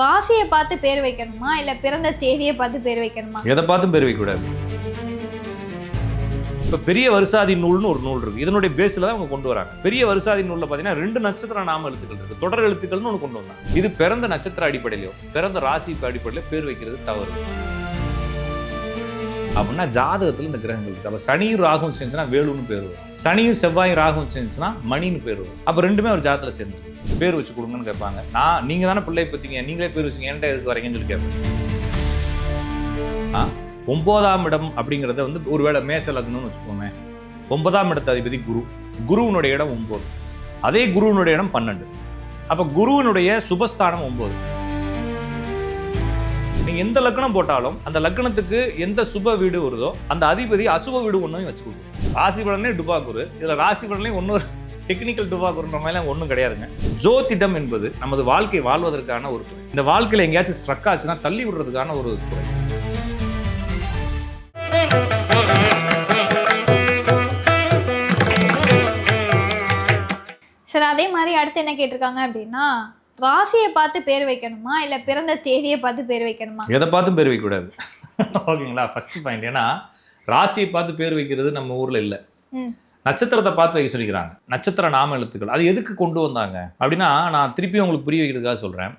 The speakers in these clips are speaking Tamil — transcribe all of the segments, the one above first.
ராசியை பார்த்து பேர் வைக்கணுமா? இல்ல பிறந்த தேதியை பார்த்து பேர் வைக்கணுமா? எதை பார்த்தும் பேர் வைக்கக்கூடாது. இப்போ பெரிய வருசாதி நூல்னு ஒரு நூல் இருக்கு. இதனுடைய பேஸில் தான் அவங்க கொண்டு வராங்க. பெரிய வருசாதி நூலில் பார்த்தீங்கன்னா ரெண்டு நட்சத்திர நாம எழுத்துக்கள் இருக்கு. தொடர் எழுத்துக்கள்னு ஒன்று கொண்டு வந்தாங்க. இது பிறந்த நட்சத்திர அடிப்படையிலையோ பிறந்த ராசி அடிப்படையிலோ பேர் வைக்கிறது தவறு. அப்படின்னா ஜாதகத்தில் இந்த கிரகங்கள் இருக்குது அப்போ சனியும் ராகும் சேர்ந்துச்சுன்னா வேலுன்னு பேர் வரும். சனியும் செவ்வாயும் ராகும் சேர்ந்துச்சுன்னா மணின்னு பேர் வரும். அப்போ ரெண்டுமே ஒரு ஜாதத்தில் சேர்ந்து பேர் வச்சு கொடுங்கன்னு கேட்பாங்க. நான் நீங்கள் தானே பிள்ளை பற்றிங்க. நீங்களே பேர் வச்சுங்க. என்கிட்ட எதுக்கு வரீங்கன்னு சொல்லி கேட்பேன் ஆ? ஒம்போதாம் இடம் அப்படிங்கிறத வந்து ஒருவேளை மேச லக்னம்னு வச்சுக்கோமே. ஒன்பதாம் இடத்து அதிபதி குரு. குருவினுடைய இடம் ஒம்பது அதே குருவினுடைய இடம் பன்னெண்டு. அப்போ குருவினுடைய சுபஸ்தானம் ஒம்பது நீங்க எந்த லக்னம் போட்டாலும் அந்த லக்னத்துக்கு எந்த சுப வீடு வருதோ அந்த அதிபதி அசுப வீடு ஒன்றையும் வச்சு கொடுக்கும். ராசி பலனே டுபாக்குரு இதுல ராசி பலனே ஒன்னொரு டெக்னிக்கல் டுபாக்குருன்ற மாதிரிலாம் ஒன்றும் கிடையாதுங்க. ஜோதிடம் என்பது நமது வாழ்க்கை வாழ்வதற்கான ஒரு துறை. இந்த வாழ்க்கையில் எங்கேயாச்சும் ஸ்ட்ரக் ஆச்சுன்னா தள்ளி விடுறதுக்கான ஒரு துறை. சரி அதே மாதிரி அடுத்து என்ன கேட்டிருக்காங்க அப்படின்னா ராசியை பார்த்து பேர் வைக்கணுமா? இல்ல பிறந்த தேதியை பார்த்து பேர் வைக்கணுமா? எதை பார்த்தும் பேர் வைக்கக்கூடாது. ஓகேங்களா? ஃபர்ஸ்ட் பாயிண்ட் ஏன்னா ராசியை பார்த்து பேர் வைக்கிறது நம்ம ஊர்ல இல்லை. நட்சத்திரத்தை பார்த்து வைக்க சொல்லிக்கிறாங்க. நட்சத்திர நாம எழுத்துக்கள். அது எதுக்கு கொண்டு வந்தாங்க? அப்படின்னா நான் திருப்பி உங்களுக்கு புரிய வைக்கிறதுக்காக சொல்கிறேன்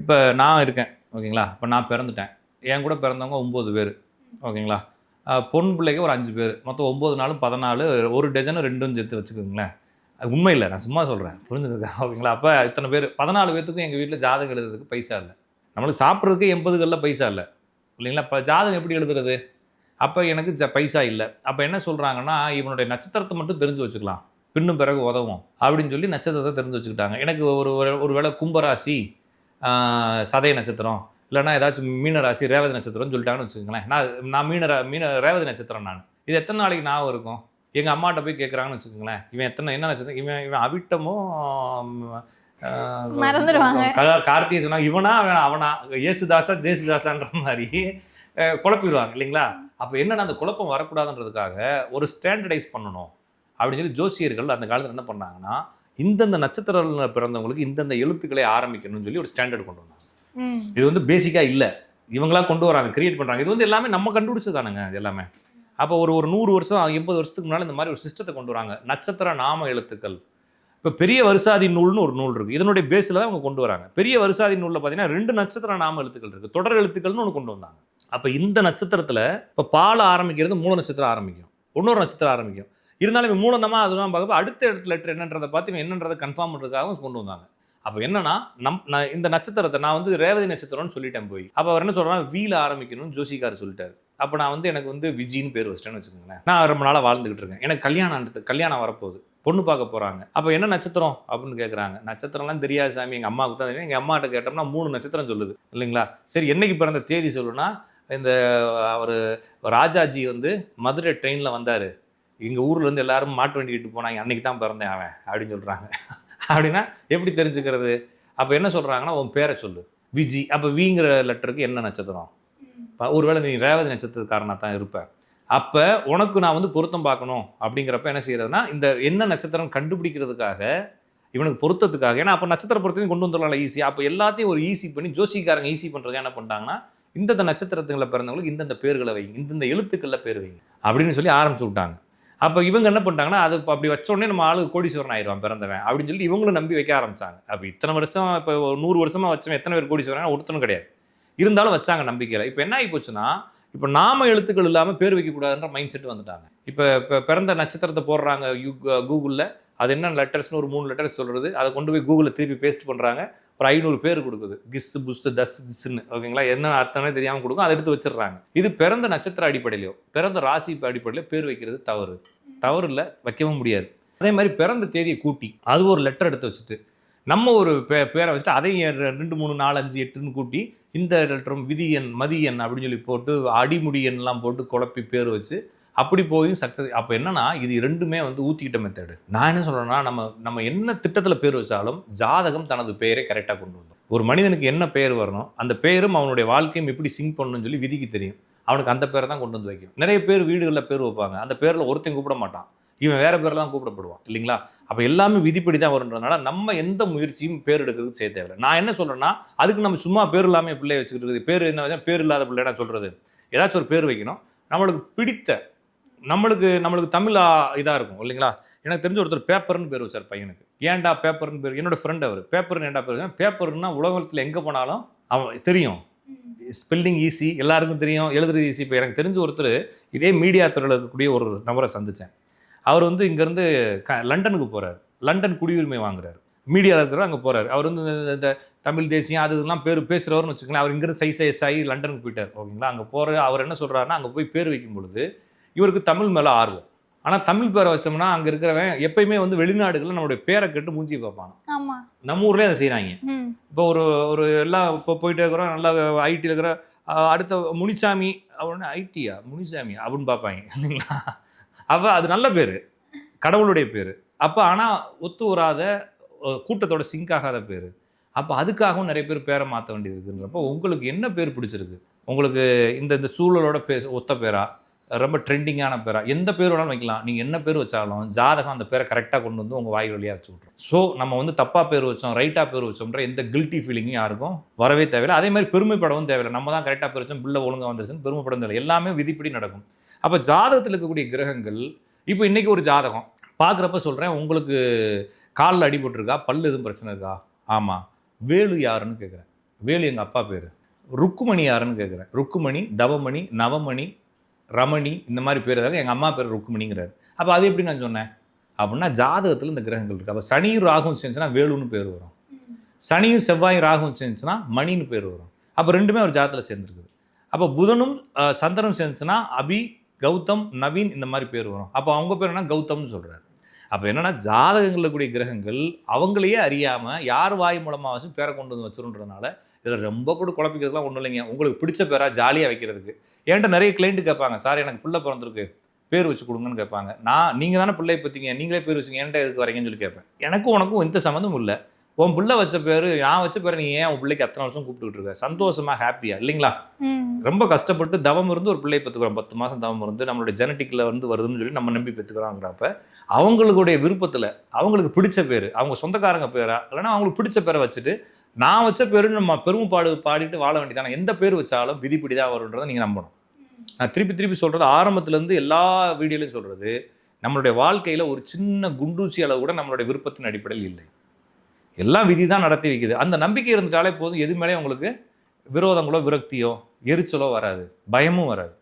இப்போ நான் இருக்கேன் ஓகேங்களா? இப்போ நான் பிறந்துட்டேன். என் கூட பிறந்தவங்க ஒம்பது பேர் ஓகேங்களா? பொன் பிள்ளைக்கு ஒரு அஞ்சு பேர். மொத்தம் ஒம்பது நாளும் பதினாலு ஒரு டஜனும் ரெண்டும் சேர்த்து வச்சுக்கோங்களேன். அது உண்மை இல்லை நான் சும்மா சொல்கிறேன் புரிஞ்சுருக்கா ஓகேங்களா? அப்போ இத்தனை பேர் பதினாலு பேர்த்துக்கும் எங்கள் வீட்டில் ஜாதகம் எழுதுறதுக்கு பைசா இல்லை. நம்மளுக்கு சாப்பிட்றதுக்கு எண்பதுகளில் பைசா இல்லை. இல்லைங்களா? இப்போ ஜாதகம் எப்படி எழுதுறது? அப்போ எனக்கு ஜ பைசா இல்லை. அப்போ என்ன சொல்கிறாங்கன்னா இவனுடைய நட்சத்திரத்தை மட்டும் தெரிஞ்சு வச்சுக்கலாம். பின்னும் பிறகு உதவும். அப்படின்னு சொல்லி நட்சத்திரத்தை தெரிஞ்சு வச்சுக்கிட்டாங்க. எனக்கு ஒரு ஒரு வேளை கும்பராசி சதய நட்சத்திரம் இல்லைனா ஏதாச்சும் மீன ராசி ரேவதி நட்சத்திரம்னு சொல்லிட்டாங்கன்னு வச்சுக்கோங்களேன். நான் நான் மீன மீன ரேவதி நட்சத்திரம் நான். இது எத்தனை நாளைக்கு ஞாபகம் இருக்கும்? எங்கள் அம்மாட்ட போய் கேட்குறாங்கன்னு வச்சுக்கோங்களேன். இவன் எத்தனை என்ன நட்சத்திரம் இவன் இவன் அவிட்டமோ ஆஹ், மறந்துடுவாங்க. கார்த்திகை சொன்னா இவனா அவன் அவனா ஏசுதாசா ஜேசுதாசான்ற மாதிரி குழப்பிடுவாங்க இல்லைங்களா? அப்போ என்னன்னா அந்த குழப்பம் வரக்கூடாதுன்றதுக்காக ஒரு ஸ்டாண்டர்டைஸ் பண்ணணும். அப்படின்னு சொல்லி ஜோசியர்கள் அந்த காலத்தில் என்ன பண்ணாங்கன்னா இந்தந்த நட்சத்திரத்தில் பிறந்தவங்களுக்கு இந்தந்த எழுத்துக்களை ஆரம்பிக்கணும்னு சொல்லி ஒரு ஸ்டாண்டர்ட் கொண்டு வந்தாங்க. இது வந்து பேசிக்காக இல்லை. இவங்களா கொண்டு வராங்க கிரியேட் பண்ணுறாங்க இது வந்து எல்லாமே நம்ம கண்டுபிடிச்சதானுங்க இது எல்லாமே. அப்போ ஒரு ஒரு நூறு வருஷம் எண்பது வருஷத்துக்கு முன்னால் இந்த மாதிரி ஒரு சிஸ்டத்தை கொண்டு வராங்க. நட்சத்திர நாம எழுத்துக்கள். இப்போ பெரிய வருஷாதி நூல்னு ஒரு நூல் இருக்குது இதனுடைய பேஸில் தான் அவங்க கொண்டு வராங்க. பெரிய வருசாதி நூலில் பார்த்தீங்கன்னா ரெண்டு நட்சத்திர நாம எழுத்துக்கள் இருக்குது தொடர் எழுத்துக்கள்னு ஒன்று கொண்டு வந்தாங்க. அப்போ இந்த நட்சத்திரத்தில் இப்போ பால் ஆரம்பிக்கிறது மூல நட்சத்திரம் ஆரம்பிக்கும். இன்னொரு நட்சத்திரம் ஆரம்பிக்கும். இருந்தாலும் இவன் மூலமாக அதுதான் பார்க்க அடுத்த இடத்துல லெட்டர் என்னன்றதை பார்த்து இவன் என்னன்றதை கன்ஃபார்ம் பண்ணுறதுக்காகவும் கொண்டு வந்தாங்க. அப்போ என்னன்னா நம் நான் இந்த நட்சத்திரத்தை நான் வந்து ரேவதி நட்சத்திரம்னு சொல்லிட்டேன் போய். அப்போ அவர் என்ன சொல்கிறாங்க வீல ஆரம்பிக்கணும்னு ஜோசிக்கார் சொல்லிட்டாரு. அப்போ நான் வந்து எனக்கு வந்து விஜின்னு பேர் வச்சிட்டேன்னு வச்சுக்கோங்களேன். நான் ரொம்ப நாளாக வாழ்ந்துகிட்டு இருக்கேன். எனக்கு கல்யாணம் கல்யாணம் வரப்போகுது. பொண்ணு பார்க்க போகிறாங்க அப்போ என்ன நட்சத்திரம்? அப்படின்னு கேட்குறாங்க நட்சத்திரம்லாம் தெரியாது சாமி. எங்கள் அம்மாவுக்கு தான் தெரியும். எங்கள் அம்மாட்ட கேட்டோம்னா மூணு நட்சத்திரம் சொல்லுது. இல்லைங்களா? சரி என்னைக்கு பிறந்த தேதி சொல்லுன்னா இந்த அவர் ராஜாஜி வந்து மதுரை ட்ரெயினில் வந்தார். எங்கள் ஊர்லேருந்து எல்லாரும் மாட்டு வண்டி கிட்டு போனாங்க. அன்னைக்கு தான் பிறந்தேன் அவன் அப்படின்னு சொல்கிறாங்க அப்படின்னா எப்படி தெரிஞ்சுக்கிறது? அப்போ என்ன சொல்கிறாங்கன்னா உன் பேரை சொல்லு. விஜி. அப்போ விங்கிற லெட்டருக்கு என்ன நட்சத்திரம்? ஒருவேளை நீ ரேவதி நட்சத்திரக்காரனாக தான் இருப்பேன் அப்போ உனக்கு நான் வந்து பொருத்தம் பார்க்கணும் அப்படிங்கிறப்ப என்ன செய்யறதுன்னா இந்த என்ன நட்சத்திரம் கண்டுபிடிக்கிறதுக்காக இவனுக்கு பொருத்தத்துக்காக ஏன்னா அப்போ நட்சத்திர பொருத்தத்தையும் கொண்டு வந்துடலாம்ல ஈஸி அப்போ எல்லாத்தையும் ஒரு ஈஸி பண்ணி ஜோசிக்காரங்க ஈஸி பண்ணுறதுக்கு என்ன பண்ணிட்டாங்கன்னா இந்தந்த நட்சத்திரத்துங்களை பிறந்தவங்களுக்கு இந்தந்த பேர்களை வைங்க இந்தந்த எழுத்துக்களில் பேர் வைங்க அப்படின்னு சொல்லி ஆரம்பிச்சு விட்டாங்க. அப்போ இவங்க என்ன பண்ணிட்டாங்கன்னா அது அப்படி வச்ச உடனே நம்ம ஆளு கோடீஸ்வரன் ஆயிடுவான் பிறந்தவன் அப்படின்னு சொல்லி இவங்களும் நம்பி வைக்க ஆரம்பிச்சாங்க. அப்போ இத்தனை வருஷம் இப்போ ஒரு நூறு வருஷமாக வச்சவன் எத்தனை பேர் கோடீஸ்வரன் ஒருத்தனும் கிடையாது. இருந்தாலும் வச்சாங்க நம்பிக்கையில். இப்போ என்ன ஆகி போச்சுன்னா இப்போ நாம எழுத்துக்கள் இல்லாமல் பேர் வைக்கக்கூடாதுன்ற மைண்ட் செட் வந்துட்டாங்க. இப்போ இப்போ பிறந்த நட்சத்திரத்தை போடுறாங்க யூ கூகுளில் அது என்ன லெட்டர்ஸ்னு ஒரு மூணு லெட்டர்ஸ் சொல்கிறது அதை கொண்டு போய் கூகுளில் திருப்பி பேஸ்ட் பண்ணுறாங்க ஒரு ஐநூறு பேர் கொடுக்குது. கிஸ் புஸ்து தஸ் திஸ்ன்னு. ஓகேங்களா? என்ன அர்த்தம்னே தெரியாமல் கொடுக்கும். அதை எடுத்து வச்சிடுறாங்க. இது பிறந்த நட்சத்திர அடிப்படையிலையோ பிறந்த ராசி அடிப்படையிலோ பேர் வைக்கிறது தவறு. தவறு இல்லை வைக்கவும் முடியாது. அதே மாதிரி பிறந்த தேதியை கூட்டி அது ஒரு லெட்டர் எடுத்து வச்சுட்டு நம்ம ஒரு பே பேரை வச்சுட்டு அதையும் ரெண்டு மூணு நாலு அஞ்சு எட்டுன்னு கூட்டி இந்த லெட்டரும் விதியன் மதியன் அப்படின்னு சொல்லி போட்டு அடிமுடியன்லாம் போட்டு குழப்பி பேர் வச்சு அப்படி போய் சக்ஸஸ் அப்போ என்னன்னா இது ரெண்டுமே வந்து ஊற்றிக்கிட்ட மெத்தேடு நான் என்ன சொல்கிறேன்னா நம்ம நம்ம என்ன திட்டத்தில் பேர் வச்சாலும் ஜாதகம் தனது பெயரை கரெக்டாக கொண்டு வரும் ஒரு மனிதனுக்கு என்ன பெயர் வரணும் அந்த பெயரும் அவனுடைய வாழ்க்கையும் எப்படி சிங்க் பண்ணணும்னு சொல்லி விதிக்கு தெரியும். அவனுக்கு அந்த பேரை தான் கொண்டு வந்து வைக்கும் நிறைய பேர் வீடுகளில் பேர் வைப்பாங்க. அந்த பேரில் ஒருத்தையும் கூப்பிட மாட்டான். இவன் வேற பேர்ல தான் கூப்பிடப்படுவான் இல்லைங்களா? அப்போ எல்லாமே விதிப்படி தான் வருன்றதுனால நம்ம எந்த முயற்சியும் பேர் எடுக்கிறதுக்கு செய்ய தேவையில்லை. நான் என்ன சொல்றேன்னா அதுக்கு நம்ம சும்மா பேர் இல்லாமல் பிள்ளைய வச்சுக்கிட்டு இருக்குது. பேர் என்ன பேர் இல்லாத பிள்ளை நான் சொல்றது? ஏதாச்சும் ஒரு பேர் வைக்கணும். நம்மளுக்கு பிடித்த நம்மளுக்கு நம்மளுக்கு தமிழ் இதாக இருக்கும் இல்லைங்களா? எனக்கு தெரிஞ்ச ஒருத்தர் பேப்பர்னு பேர் வச்சார் பையனுக்கு. ஏன்டா பேப்பர்னு பேர்? என்னோட ஃப்ரெண்ட் அவர். பேப்பர்னு ஏன்டா பேர்? பேப்பர்னா உலகத்தில் எங்கே போனாலும் அவன் தெரியும். ஸ்பெல்லிங் ஈஸி எல்லாருக்கும் தெரியும் எழுதுறது ஈஸி இப்போ எனக்கு தெரிஞ்ச ஒருத்தர் இதே மீடியா துறையில் இருக்கக்கூடிய ஒரு நபரை சந்தித்தேன் அவர் வந்து இங்கேருந்து க லண்டனுக்கு போகிறார் லண்டன் குடியுரிமை வாங்குறாரு. மீடியாவில் இருக்கிற அங்கே போகிறார் அவர் வந்து இந்த- தமிழ் தேசியம் அது இதெல்லாம் பேர் பேசுகிறவர்னு வச்சுக்கோங்களேன் அவர் இங்கேருந்து சைஸ் சைஸ் ஆகி லண்டனுக்கு போயிட்டார். ஓகேங்களா? அங்கே போகிற அவர் என்ன சொல்கிறாருன்னா அங்கே போய் பேர் வைக்கும் பொழுது இவருக்கு தமிழ் மேலே ஆர்வம். ஆனால் தமிழ் பேரை வச்சோம்னா அங்கே இருக்கிறவன் எப்பயுமே வந்து வெளிநாடுகளில் நம்மளுடைய பேரை கேட்டு மூஞ்சி பார்ப்பான். ஆமா. நம்ம ஊர்லேயே அதை செய்கிறாங்க இப்போ ஒரு ஒரு எல்லாம் இப்போ போயிட்டே இருக்கிறோம் நல்லா ஐடியில் இருக்கிற அடுத்த முனிசாமி அப்படின்னு ஐடியா? முனிசாமி அப்படின்னு பார்ப்பாங்க. இல்லைங்களா? அப்போ அது நல்ல பேர். கடவுளுடைய பேர். அப்போ ஆனால் ஒத்து வராத கூட்டத்தோட சிங்க் ஆகாத பேர். அப்போ அதுக்காகவும் நிறைய பேர் பேரை மாற்ற வேண்டியது இருக்குன்றப்போ உங்களுக்கு என்ன பேர் பிடிச்சிருக்கு? உங்களுக்கு இந்த இந்த சூழலோட பே ஒத்த பேரா? ரொம்ப ட்ரெண்டிங்கான பேரா? எந்த பேர் வேணாலும் வைக்கலாம். நீங்கள் என்ன பேர் வச்சாலும் ஜாதகம் அந்த பேரை கரெக்டாக கொண்டு வந்து உங்கள் வாய் வழியாக வச்சு விட்ரும் ஸோ நம்ம வந்து தப்பாக பேர் வச்சோம் ரைட்டாக பேர் வச்சோம்ன்ற எந்த கில்ட்டி ஃபீலிங்கும் யாருக்கும் வரவே தேவையில்லை. அதே மாதிரி பெருமைப்படவும் தேவையில்லை. நம்ம தான் கரெக்டாக பேர் வச்சோம் பிள்ளை ஒழுங்காக வந்துருச்சுன்னு பெருமைப்படவும் தேவையில்லை. எல்லாமே விதிப்படி நடக்கும். அப்போ ஜாதகத்தில் இருக்கக்கூடிய கிரகங்கள் இப்போ இன்றைக்கி ஒரு ஜாதகம். பார்க்குறப்ப சொல்கிறேன் உங்களுக்கு காலில் அடிபட்டுருக்கா பல்லு எதுவும் பிரச்சனை இருக்கா? ஆமாம் வேலு யாருன்னு கேட்குறேன் வேலு எங்கள் அப்பா பேர். ருக்குமணி யாருன்னு கேட்குறேன் ருக்குமணி தவமணி நவமணி ரமணி இந்த மாதிரி பேர் ஏதாவது எங்கள் அம்மா பேர் ருக்குமணிங்கிறாரு. அப்போ அது எப்படி நான் சொன்னேன்? அப்படின்னா ஜாதகத்தில் இந்த கிரகங்கள் இருக்குது அப்போ சனியும் ராகும் சேர்ந்துச்சுன்னா வேலுன்னு பேர் வரும். சனியும் செவ்வாயும் ராகும் சேர்ந்துச்சுன்னா மணின்னு பேர் வரும். அப்போ ரெண்டுமே ஒரு ஜாதகத்தில் சேர்ந்துருக்குது. அப்போ புதனும் சந்திரனும் சேர்ந்துச்சுன்னா அபி கௌதம் நவீன் இந்த மாதிரி பேர் வரும். அப்போ அவங்க பேர் என்ன கௌதம்னு சொல்கிறார் அப்போ என்னென்னா ஜாதகங்களில் கூடிய கிரகங்கள் அவங்களையே அறியாமல் யார் வாய் மூலமாகச்சும் பேரை கொண்டு வந்து வச்சிருன்றதுனால இதில் ரொம்ப கூட குழப்பிக்கிறதுலாம் ஒன்றும் இல்லைங்க. உங்களுக்கு பிடிச்ச பேராக ஜாலியாக வைக்கிறதுக்கு. என்கிட்ட நிறைய கிளைண்ட்டு கேட்பாங்க சார் எனக்கு பிள்ளை பிறந்திருக்கு. பேர் வச்சு கொடுங்கன்னு கேட்பாங்க. நான் நீங்கள் தானே பிள்ளை பற்றிங்க நீங்களே பேர் வச்சுங்க. என்கிட்ட எதுக்கு வரீங்கன்னு சொல்லி கேட்பேன். எனக்கும் உனக்கும் எந்த சம்மந்தமும் இல்லை. உன் பிள்ளை வச்ச பேர் நான் வச்ச பேரை நீ ஏன் உன் பிள்ளைக்கு அத்தனை வருஷம் கூப்பிட்டுக்கிட்டு இருக்க? சந்தோஷமா ஹாப்பியா இல்லைங்களா? ரொம்ப கஷ்டப்பட்டு தவம் இருந்து ஒரு பிள்ளையை பெற்றுக்கிறோம். பத்து மாதம் தவம் இருந்து நம்மளுடைய ஜெனட்டிக்கில் வந்து வருதுன்னு சொல்லி நம்ம நம்பி பெற்றுக்கிறோங்கிறப்ப அவங்களுடைய விருப்பத்தில் அவங்களுக்கு பிடிச்ச பேர் அவங்க சொந்தக்காரங்க பேரா இல்லைன்னா அவங்களுக்கு பிடிச்ச பேரை வச்சுட்டு நான் வச்ச பேருன்னு நம்ம பெருமைப்பாடு பாடிட்டு வாழ வேண்டியதானே எந்த பேர் வச்சாலும் விதிப்படி தான் வருன்றதை நீங்கள் நம்பணும். நான் திருப்பி திருப்பி சொல்கிறது ஆரம்பத்துலேருந்து எல்லா வீடியோலையும் சொல்கிறது நம்மளுடைய வாழ்க்கையில் ஒரு சின்ன குண்டூசி அளவு கூட நம்மளுடைய விருப்பத்தின் அடிப்படையில் இல்லை. எல்லாம் விதி தான் நடத்தி வைக்குது. அந்த நம்பிக்கை இருந்துட்டாலே போதும். எது மேலே உங்களுக்கு விரோதங்களோ விரக்தியோ எரிச்சலோ வராது. பயமும் வராது.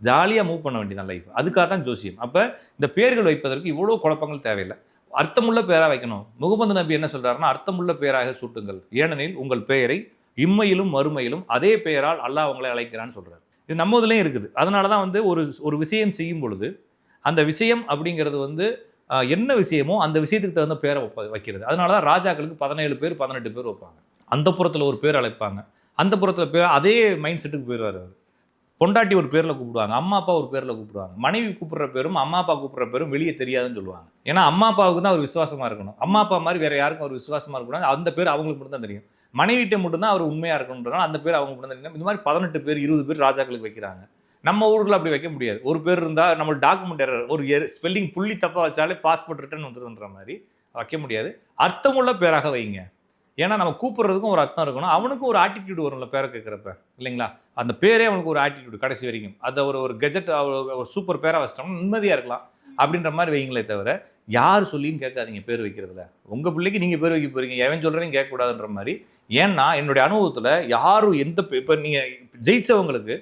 ஜாலியாக மூவ் பண்ண வேண்டியதான் லைஃப் அதுக்காக தான் ஜோசியம். அப்போ இந்த பேர்கள் வைப்பதற்கு இவ்வளோ குழப்பங்கள் தேவையில்லை. அர்த்தமுள்ள பேராக வைக்கணும். முகமது நபி என்ன சொல்கிறாருன்னா அர்த்தமுள்ள பேராக சூட்டுங்கள். ஏனெனில் உங்கள் பெயரை இம்மையிலும் மறுமையிலும் அதே பெயரால் அல்லாஹ் அவங்களை அழைக்கிறான்னு சொல்கிறார் இது நம்ம இதுலேயும் இருக்குது. அதனால தான் வந்து ஒரு ஒரு விஷயம் செய்யும் பொழுது அந்த விஷயம் அப்படிங்கிறது வந்து என்ன விஷயமோ அந்த விஷயத்துக்கு தகுந்த பேரை வைக்கிறது. அதனால தான் ராஜாக்களுக்கு பதினேழு பேர் பதினெட்டு பேர் வைப்பாங்க. அந்த புறத்தில் ஒரு பேர் அழைப்பாங்க. அந்த புறத்தில் பேர் அதே மைண்ட் செட்டுக்கு பேர் வர்றாரு பொண்டாட்டி ஒரு பேரில் கூப்பிடுவாங்க அம்மா அப்பா ஒரு பேரில் கூப்பிடுவாங்க. மனைவி கூப்பிடுற பேரும் அம்மா அப்பா கூப்பிடுற பேரும் வெளியே தெரியாதுன்னு சொல்லுவாங்க. ஏன்னா அம்மா அப்பாவுக்கு தான் ஒரு விசுவாசமாக இருக்கணும். அம்மா அப்பா மாதிரி வேறு யாருக்கும் ஒரு விசுவாசமாக இருக்கக்கூடாது. அந்த பேர் அவங்களுக்கு மட்டும் தான் தெரியும். மனைவிட்ட மட்டும்தான் அவர் உண்மையாக இருக்கணுன்றதுனால அந்த பேர் அவங்க மட்டும் தான் தெரியும். இந்த மாதிரி பதினெட்டு பேர் இருபது பேர் ராஜாக்களுக்கு வைக்கிறாங்க. நம்ம ஊரில் அப்படி வைக்க முடியாது. ஒரு பேர் இருந்தால் நம்ம டாக்குமெண்ட் எரர் ஒரு ஸ்பெல்லிங் புள்ளி தப்பாக வச்சாலே பாஸ்போர்ட் ரிட்டர்ன் வந்துடுன்ற மாதிரி வைக்க முடியாது. அர்த்தமுள்ள பேராக வைங்க. ஏன்னா நம்ம கூப்பிட்றதுக்கும் ஒரு அர்த்தம் இருக்கணும். அவனுக்கும் ஒரு ஆட்டிடியூடு வரும்ல பேரை கேட்குறப்ப இல்லைங்களா? அந்த பேரே அவனுக்கு ஒரு ஆட்டிடியூடு கடைசி வரைக்கும். அதை ஒரு ஒரு கெஜெட் ஒரு சூப்பர் பேராக வச்சிட்டோம்னா நிம்மதியாக இருக்கலாம். அப்படின்ற மாதிரி வைங்களே தவிர யார் சொல்லியும் கேட்காதீங்க பேர் வைக்கிறதுல. உங்கள் பிள்ளைக்கு நீங்கள் பேர் வைக்க போகிறீங்க எவன் சொல்கிறதையும் கேட்கக்கூடாதுன்ற மாதிரி. ஏன்னா என்னுடைய அனுபவத்தில் யாரும் எந்த இப்போ நீங்கள் ஜெயித்தவங்களுக்கு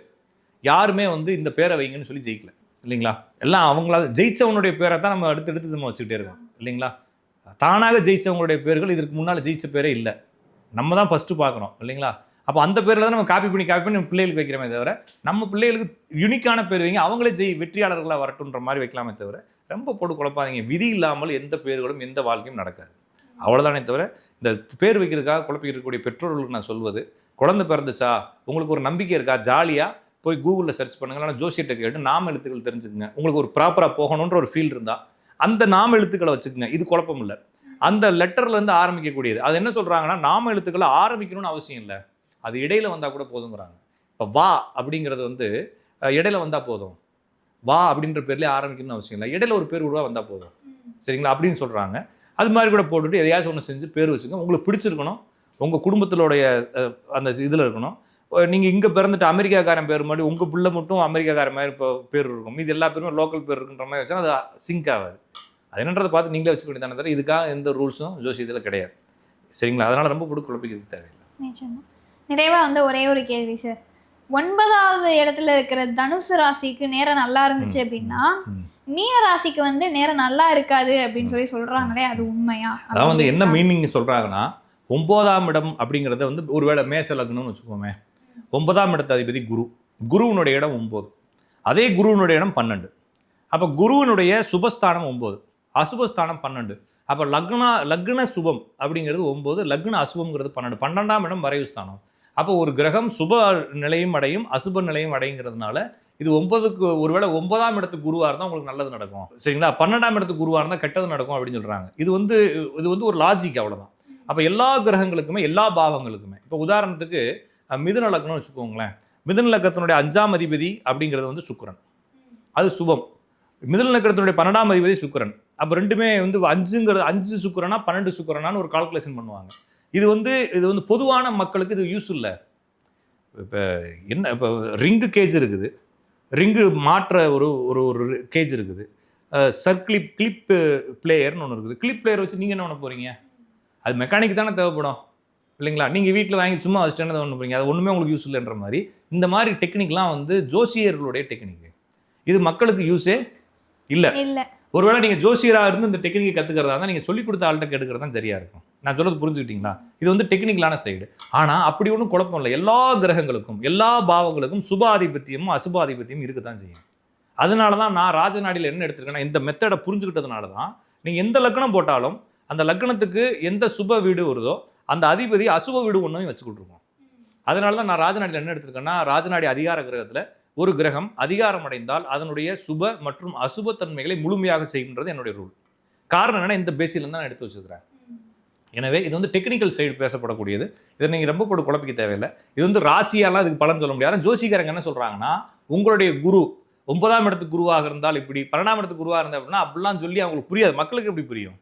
யாருமே வந்து இந்த பேரை வைங்கன்னு சொல்லி ஜெயிக்கல. இல்லைங்களா? எல்லாம் அவங்களா ஜெயிச்சவனுடைய பேரை தான் நம்ம அடுத்து எடுத்து நம்ம வச்சுக்கிட்டே இருக்கோம். இல்லைங்களா? தானாக ஜெயிச்சவங்களுடைய பேர்கள் இதற்கு முன்னால் ஜெயிச்ச பேரே இல்லை. நம்ம தான் ஃபஸ்ட்டு பார்க்குறோம் இல்லைங்களா? அப்போ அந்த பேரில் தான் நம்ம காப்பி பண்ணி காப்பி பண்ணி நம்ம பிள்ளைகளுக்கு வைக்கிறோமே தவிர நம்ம பிள்ளைகளுக்கு யுனிக்கான பேர் வைங்க அவங்களே ஜெய் வெற்றியாளர்களாக வரட்டுன்ற மாதிரி வைக்கலாமே தவிர ரொம்ப போட்டு குழப்பாதீங்க. விதி இல்லாமல் எந்த பேர்களும் எந்த வாழ்க்கையும் நடக்காது. அவ்வளோதானே தவிர இந்த பேர் வைக்கிறதுக்காக குழப்பிக்கிட்டு இருக்கக்கூடிய பெற்றோர்களுக்கு நான் சொல்வது குழந்தை பிறந்துச்சா? உங்களுக்கு ஒரு நம்பிக்கை இருக்கா? ஜாலியாக போய் கூகுளில் சர்ச் பண்ணுங்க. ஆனால் ஜோசியத்தை கேட்டு நாம எழுத்துக்கள் தெரிஞ்சுக்குங்க. உங்களுக்கு ஒரு ப்ராப்பராக போகணுன்ற ஒரு ஃபீல் இருந்தால் அந்த நாம எழுத்துக்களை வச்சுக்கோங்க. இது குழப்பம் இல்லை. அந்த லெட்டர்லேருந்து ஆரம்பிக்கக்கூடியது. அது என்ன சொல்கிறாங்கன்னா நாம எழுத்துக்களை ஆரம்பிக்கணும்னு அவசியம் இல்லை. அது இடையில வந்தால் கூட போதுங்கிறாங்க. இப்போ வா அப்படிங்கிறது வந்து இடையில வந்தால் போதும். வா அப்படின்ற பேர்லேயே ஆரம்பிக்கணும்னு அவசியம் இல்லை. இடையில ஒரு பேர் உருவா வந்தால் போதும். சரிங்களா? அப்படின்னு சொல்கிறாங்க அது மாதிரி கூட போட்டுட்டு எதையாச்சும் ஒன்று செஞ்சு பேர் வச்சுக்கோங்க. உங்களுக்கு பிடிச்சிருக்கணும். உங்கள் குடும்பத்தினுடைய அந்த இதில் இருக்கணும். நீங்கள் இங்கே பிறந்துட்டு அமெரிக்காக்காரன் பேர் மாதிரி உங்கள் பிள்ளை மட்டும் அமெரிக்காக்காரன் மாதிரி இப்போ பேர் இருக்கும். இது எல்லா பேருமே லோக்கல் பேர் இருக்குன்ற மாதிரி வச்சா அது சிங்க் ஆகாது. அது என்னன்றதை பார்த்து நீங்களே வச்சுக்க வேண்டியதானே தவிர இதுக்காக எந்த ரூல்ஸும் ஜோசியத்தில் கிடையாது. சரிங்களா? அதனால் ரொம்ப போட்டு குழப்பிக்கிறது தேவையில்லை. நிச்சயமா. நிறைவா வந்து ஒரே ஒரு கேள்வி சார் ஒன்பதாவது இடத்துல இருக்கிற தனுசு ராசிக்கு நேரம் நல்லா இருந்துச்சு அப்படின்னா. மீன ராசிக்கு வந்து நேரம் நல்லா இருக்காது அப்படின்னு சொல்லி சொல்றாங்களே அது உண்மையா? அதான் வந்து என்ன மீனிங் சொல்கிறாங்கன்னா ஒன்பதாம் இடம் அப்படிங்கிறத வந்து ஒருவேளை மேச லக்னம்னு வச்சுக்கோமே. ஒன்பதாம் இடத்து அதிபதி குரு. குருவினுடைய இடம் ஒம்பது. அதே குருவினுடைய இடம் பன்னெண்டு. அப்போ குருவினுடைய சுபஸ்தானம் ஒம்பது. அசுபஸ்தானம் பன்னெண்டு. அப்போ லக்னா லக்ன சுபம் அப்படிங்கிறது ஒம்பது லக்ன அசுபங்கிறது பன்னெண்டு. பன்னெண்டாம் இடம் மறைவு ஸ்தானம். அப்போ ஒரு கிரகம் சுப நிலையும் அடையும் அசுப நிலையும் அடைங்கிறதுனால இது ஒன்பதுக்கு ஒருவேளை ஒன்பதாம் இடத்துக்கு குருவாக இருந்தால் உங்களுக்கு நல்லது நடக்கும். சரிங்களா? பன்னெண்டாம் இடத்து குருவாக இருந்தால் கெட்டது நடக்கும் அப்படின்னு சொல்கிறாங்க இது வந்து இது வந்து ஒரு லாஜிக் அவ்வளோதான் அப்போ எல்லா கிரகங்களுக்குமே எல்லா பாவங்களுக்குமே இப்போ உதாரணத்துக்கு மிதுன லக்னம்னு வச்சுக்கோங்களேன். மிதுன லக்கத்தினுடைய அஞ்சாம் அதிபதி அப்படிங்கிறது வந்து சுக்கரன். அது சுபம். மிதுன லக்கணத்தினுடைய பன்னெண்டாம் அதிபதி சுக்கரன். அப்போ ரெண்டுமே வந்து அஞ்சுங்கிறது அஞ்சு சுக்கிரனா பன்னெண்டு சுக்கரனான்னு ஒரு கால்குலேஷன் பண்ணுவாங்க. இது வந்து இது வந்து பொதுவான மக்களுக்கு இது யூஸ் இல்லை. இப்போ என்ன இப்போ ரிங்கு கேஜ் இருக்குது. ரிங்கு மாற்ற ஒரு ஒரு ஒரு கேஜ் இருக்குது. சர்க்ளிப் கிளிப்பு பிளேயர்னு ஒன்று இருக்குது. கிளிப் பிளேயர் வச்சு நீங்கள் என்ன பண்ண போகிறீங்க அது மெக்கானிக் தானே தேவைப்படும். இல்லைங்களா? நீங்கள் வீட்டில் வாங்கி சும்மா வச்சுட்டு என்ன பண்ண போறீங்க அது ஒன்றுமே உங்களுக்கு யூஸ் இல்லைன்ற மாதிரி. இந்த மாதிரி டெக்னிக்லாம் வந்து ஜோசியர்களுடைய டெக்னிக் இது மக்களுக்கு யூஸே இல்லை. இல்ல. ஒருவேளை நீங்கள் ஜோசியராக இருந்து இந்த டெக்னிக்கை கற்றுக்கிறதா இருந்தால் நீங்கள் சொல்லிக் கொடுத்த ஆள்கிட்ட கேட்டுக்கிறது தான் சரியாக இருக்கும். நான் சொல்றது புரிஞ்சுக்கிட்டீங்களா? இது வந்து டெக்னிக்கலான சைடு ஆனால் அப்படி ஒன்றும் குழப்பம் இல்லை. எல்லா கிரகங்களுக்கும் எல்லா பாவங்களுக்கும் சுபாதிபத்தியமும் அசுபாதிபத்தியமும் இருக்க தான் செய்யும். அதனால தான் நான் ராஜநாடியில் என்ன எடுத்திருக்கேன்னா இந்த மெத்தடை புரிஞ்சுக்கிட்டதுனால தான் நீங்கள் எந்த லக்னம் போட்டாலும் அந்த லக்னத்துக்கு எந்த சுப வீடு வருதோ அந்த அதிபதி அசுவ வீடு ஒன்றையும் வச்சுக்கிட்டு அதனால தான் நான் ராஜநாடியில் என்ன எடுத்திருக்கேன்னா ராஜநாடி அதிகார கிரகத்தில் ஒரு கிரகம் அதிகாரம் அடைந்தால் அதனுடைய சுப மற்றும் அசுப தன்மைகளை முழுமையாக செய்கின்றது என்னுடைய ரூல் காரணம் என்னென்னா இந்த பேசில தான் நான் எடுத்து வச்சுருக்கிறேன். எனவே இது வந்து டெக்னிக்கல் சைடு பேசப்படக்கூடியது. இதை நீங்கள் ரொம்ப போட்டு குழப்பிக்க தேவையில்லை. இது வந்து ராசியாலாம் இதுக்கு பலன் சொல்ல முடியாது. ஆனா ஜோசிகாரங்க என்ன சொல்கிறாங்கன்னா உங்களுடைய குரு ஒன்பதாம் இடத்துக்கு குருவாக இருந்தால் இப்படி பன்னெண்டாம் இடத்துக்கு குருவாக இருந்தால் அப்படின்னா அப்படிலாம் சொல்லி அவங்களுக்கு புரியாது. மக்களுக்கு எப்படி புரியும்?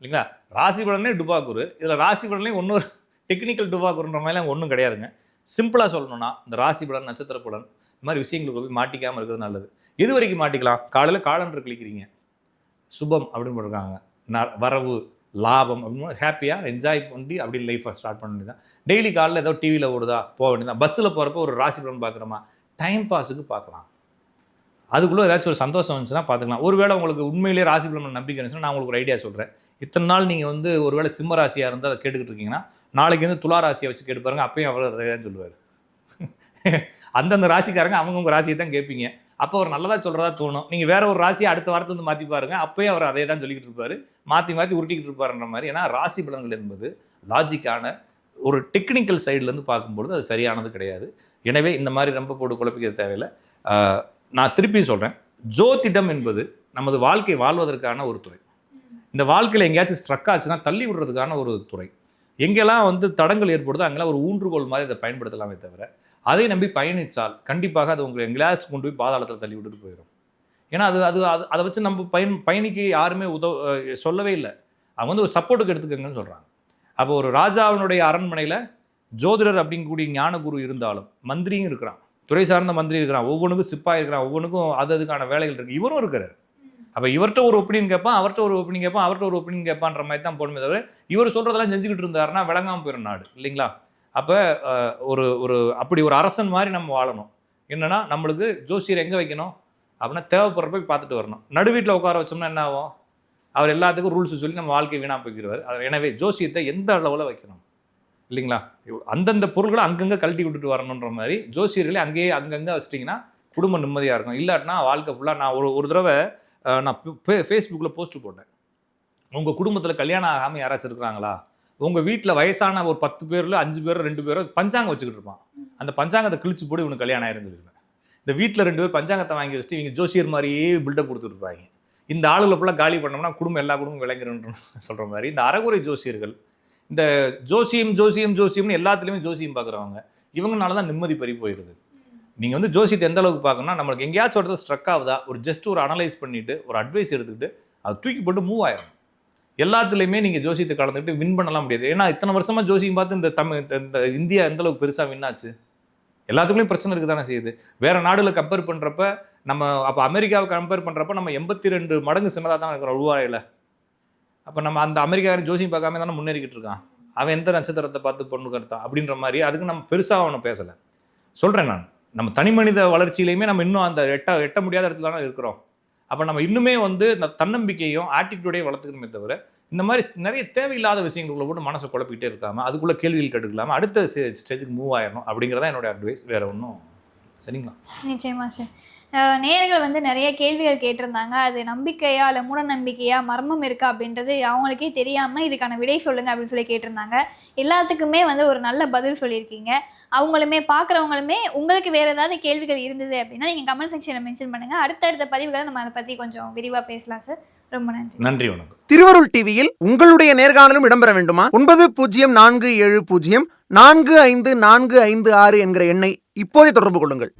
இல்லைங்களா? ராசி பலனே டுபாக்குரு இதில் ராசி பலன்லேயும் ஒன்றும் டெக்னிக்கல் டுபா குருன்ற மாதிரிலாம் ஒன்றும் கிடையாதுங்க. சிம்பிளாக சொல்லணும்னா இந்த ராசி பலன் நட்சத்திர பலன் இந்த மாதிரி விஷயங்களுக்கு போய் மாட்டிக்காமல் இருக்கிறது நல்லது. எது வரைக்கும் மாட்டிக்கலாம்? காலையில் காலண்டர் கிளிக்கிறீங்க சுபம் அப்படின்னு போட்டிருக்காங்க. ந- வரவு லாபம் அப்படின்னு ஹாப்பியாக என்ஜாய் பண்ணி அப்படி லைஃப்பை ஸ்டார்ட் பண்ண வேண்டியதான் டெய்லி காலையில் ஏதோ டிவியில் ஓடுதா போக வேண்டியதான் பஸ்ஸில் போகிறப்ப ஒரு ராசி பலன் பார்க்குறோமா? டைம் பாஸுக்கு பார்க்கலாம். அதுக்குள்ளே ஏதாச்சும் ஒரு சந்தோஷம் வந்துச்சுன்னா பார்த்துக்கலாம். ஒருவேளை உங்களுக்கு உண்மையிலேயே ராசி பலன் நம்பிக்கை இருந்துச்சுன்னா நான் உங்களுக்கு ஒரு ஐடியா சொல்கிறேன் இத்தனை நாள் நீங்கள் வந்து ஒருவேளை சிம்ம ராசியாக இருந்தால் அதை கேட்டுக்கிட்டு இருக்கீங்கன்னா நாளைக்கு வந்து துலா ராசியை வச்சு கேட்டு பாருங்க அப்பயும் அவர் அதை தான் சொல்லுவார். அந்தந்த ராசிக்காரங்க அவங்கவுங்க ராசியை தான் கேட்பீங்க. அப்போ அவர் நல்லதாக சொல்கிறதா தோணும். நீங்கள் வேற ஒரு ராசியை அடுத்த வாரத்தை வந்து மாற்றி பாருங்க அப்பயும் அவர் அதே தான் சொல்லிக்கிட்டு இருப்பார். மாற்றி மாற்றி உருட்டிக்கிட்டு இருப்பாருன்ற மாதிரி. ஏன்னா ராசி பலன்கள் என்பது லாஜிக்கான ஒரு டெக்னிக்கல் சைட்லேருந்து பார்க்கும்பொழுது அது சரியானது கிடையாது. எனவே இந்த மாதிரி ரொம்ப போட்டு குழப்பிக்க தேவையில்லை. நான் திருப்பி சொல்கிறேன் ஜோதிடம் என்பது நமது வாழ்க்கை வாழ்வதற்கான ஒரு துறை. இந்த வாழ்க்கையில் எங்கேயாச்சும் ஸ்ட்ரக் ஆச்சுன்னா தள்ளி விடுறதுக்கான ஒரு துறை. எங்கெல்லாம் வந்து தடங்கள் ஏற்படுதோ அங்கெல்லாம் ஒரு ஊன்றுகோல் மாதிரி அதை பயன்படுத்தலாமே தவிர அதை நம்பி பயணித்தால் கண்டிப்பாக அது உங்களை எங்கேயாச்சும் கொண்டு போய் பாதாளத்தில் தள்ளி விட்டுட்டு போயிடும் ஏன்னா அது அது அது அதை வச்சு நம்ம பயன் பயணிக்கு யாருமே உதவ சொல்லவே இல்லை. அவங்க வந்து ஒரு சப்போர்ட்டுக்கு எடுத்துக்கங்கன்னு சொல்கிறாங்க அப்போ ஒரு ராஜாவினுடைய அரண்மனையில் ஜோதிடர் அப்படிங்கக்கூடிய ஞானகுரு இருந்தாலும் மந்திரியும் இருக்கிறான். துறை சார்ந்த மந்திரி இருக்கிறான். ஒவ்வொன்றுக்கும் சிப்பாய் இருக்கிறான். ஒவ்வொன்றுக்கும் அது அதுக்கான வேலைகள் இருக்குது இவரும் இருக்கிறார். அப்போ இவர்கிட்ட ஒரு ஒப்பீனியன் கேட்பான் அவர்கிட்ட ஒரு ஒப்பீனியன் கேட்பான் அவர்கிட்ட ஒரு ஒப்பீனியன் கேட்பான்ற மாதிரி தான் போடுமே தவிர இவர் சொல்கிறதெல்லாம் செஞ்சுக்கிட்டு இருந்தாருன்னா விளங்காமல் போயிடும் நாடு இல்லைங்களா? அப்போ ஒரு ஒரு அப்படி ஒரு அரசன் மாதிரி நம்ம வாழணும். என்னன்னா நம்மளுக்கு ஜோசியர் எங்கே வைக்கணும்? அப்படின்னா தேவைப்படுற போய் பார்த்துட்டு வரணும். நடு வீட்டில் உட்கார வச்சோம்னா என்ன ஆகும்? அவர் எல்லாத்துக்கும் ரூல்ஸ் சொல்லி நம்ம வாழ்க்கை வீணாக போய்க்கிறவர் எனவே ஜோசியத்தை எந்த அளவில் வைக்கணும்? இல்லைங்களா? அந்தந்த பொருள்களை அங்கங்கே கழட்டி விட்டுட்டு வரணுன்ற மாதிரி ஜோசியர்களே அங்கேயே அங்கங்கே வச்சிட்டிங்கன்னா குடும்பம் நிம்மதியாக இருக்கும். இல்லாட்டினா வாழ்க்கை ஃபுல்லாக நான் ஒரு ஒரு தடவை நான் ஃபேஸ்புக்கில் போஸ்ட் போட்டேன். உங்கள் குடும்பத்தில் கல்யாணம் ஆகாமல் யாராச்சும் இருக்கிறாங்களா? உங்கள் வீட்டில் வயசான ஒரு பத்து பேரில் அஞ்சு பேர் ரெண்டு பேரோ பஞ்சாங்கம் வச்சுக்கிட்டு இருப்பான். அந்த பஞ்சாங்கத்தை கிழிச்சு போட்டு இவனுக்கு கல்யாணம் ஆயிருந்து இந்த வீட்டில் ரெண்டு பேர் பஞ்சாங்கத்தை வாங்கி வச்சுட்டு இவங்க ஜோசியர் மாதிரியே பில்டப் கொடுத்துருப்பாங்க இந்த ஆளுகளை ஃபுல்லாக காலி பண்ணோம்னா குடும்பம் எல்லா குடும்பம் விளங்குறன்னு சொல்கிற மாதிரி இந்த அறகுறை ஜோசியர்கள் இந்த ஜோசியம் ஜோசியம் ஜோசியம்னு எல்லாத்துலேயுமே ஜோசியம் பார்க்குறவங்க இவங்கனால தான் நிம்மதி பறி போயிடுது நீங்கள் வந்து ஜோசியத்தை எந்த அளவுக்கு பார்க்கணும்னா நம்மளுக்கு எங்கேயாச்சும் ஒருத்தர் ஸ்ட்ரக் ஆகுதா ஒரு ஜஸ்ட் ஒரு அனலைஸ் பண்ணிவிட்டு ஒரு அட்வைஸ் எடுத்துக்கிட்டு அதை தூக்கி போட்டு மூவ் ஆயிரும் எல்லாத்துலேயுமே நீங்கள் ஜோசியத்தை கலந்துக்கிட்டு வின் பண்ணலாம் முடியாது. ஏன்னா இத்தனை வருஷமாக ஜோசியம் பார்த்து இந்த தமிழ் இந்த- இந்தியா எந்த அளவுக்கு பெருசாக வின் ஆச்சு? எல்லாத்துக்குள்ளேயும் பிரச்சனை இருக்குது தானே செய்யுது? வேறு நாடுகளை கம்பேர் பண்ணுறப்ப நம்ம அப்போ அமெரிக்காவை கம்பேர் பண்ணுறப்ப நம்ம எண்பத்தி ரெண்டு மடங்கு சின்னதாக தான் இருக்கிறோம் ரூபாயில் அப்போ நம்ம அந்த அமெரிக்காரன் ஜோசியம் பார்க்காம தானே முன்னேறிக்கிட்டு இருக்கான்? அவன் எந்த நட்சத்திரத்தை பார்த்து பொண்ணு கருத்தான் அப்படின்ற மாதிரி அதுக்கு நம்ம பெருசாக அவனை பேசலை. சொல்கிறேன் நான். நம்ம தனி மனித வளர்ச்சியிலையுமே நம்ம இன்னும் அந்த எட்ட எட்ட முடியாத இடத்துல தானே இருக்கிறோம். அப்போ நம்ம இன்னுமே வந்து இந்த தன்னம்பிக்கையும் ஆட்டிடியூடையும் வளர்த்துக்கணுமே தவிர இந்த மாதிரி நிறைய தேவையில்லாத விஷயங்களுக்குள்ள போட்டு மனசை குழப்பிக்கிட்டே இருக்காமல் அதுக்குள்ளே கேள்விகள் கெடுக்கலாமல் அடுத்த ஸ்டேஜுக்கு மூவ் ஆயிடணும் அப்படிங்கிறதான் என்னோட அட்வைஸ் வேறு ஒன்றும் சரிங்களா? நிச்சயமா சார் அஹ் நேயர்கள் வந்து நிறைய கேள்விகள் கேட்டிருந்தாங்க. அது நம்பிக்கையா இல்லை மூட நம்பிக்கையா மர்மம் இருக்கா அப்படின்றது அவங்களுக்கே தெரியாம இதுக்கான விடை சொல்லுங்க அப்படின்னு சொல்லி கேட்டிருந்தாங்க. எல்லாத்துக்குமே வந்து ஒரு நல்ல பதில் சொல்லியிருக்கீங்க. அவங்களுமே பார்க்குறவங்களுமே உங்களுக்கு வேற ஏதாவது கேள்விகள் இருந்தது அப்படின்னா நீங்கள் கமெண்ட் செக்ஷனில் மென்ஷன் பண்ணுங்க. அடுத்தடுத்த பதிவுகளை நம்ம அதை பற்றி கொஞ்சம் விரிவாக பேசலாம் சார் ரொம்ப நன்றி. நன்றி வணக்கம். திருவருள் டிவியில் உங்களுடைய நேர்காணலும் இடம்பெற வேண்டுமா? ஒன்பது பூஜ்ஜியம் நான்கு ஏழு பூஜ்ஜியம் நான்கு ஐந்து நான்கு ஐந்து ஆறு என்கிற எண்ணை இப்போதே தொடர்பு கொள்ளுங்கள்.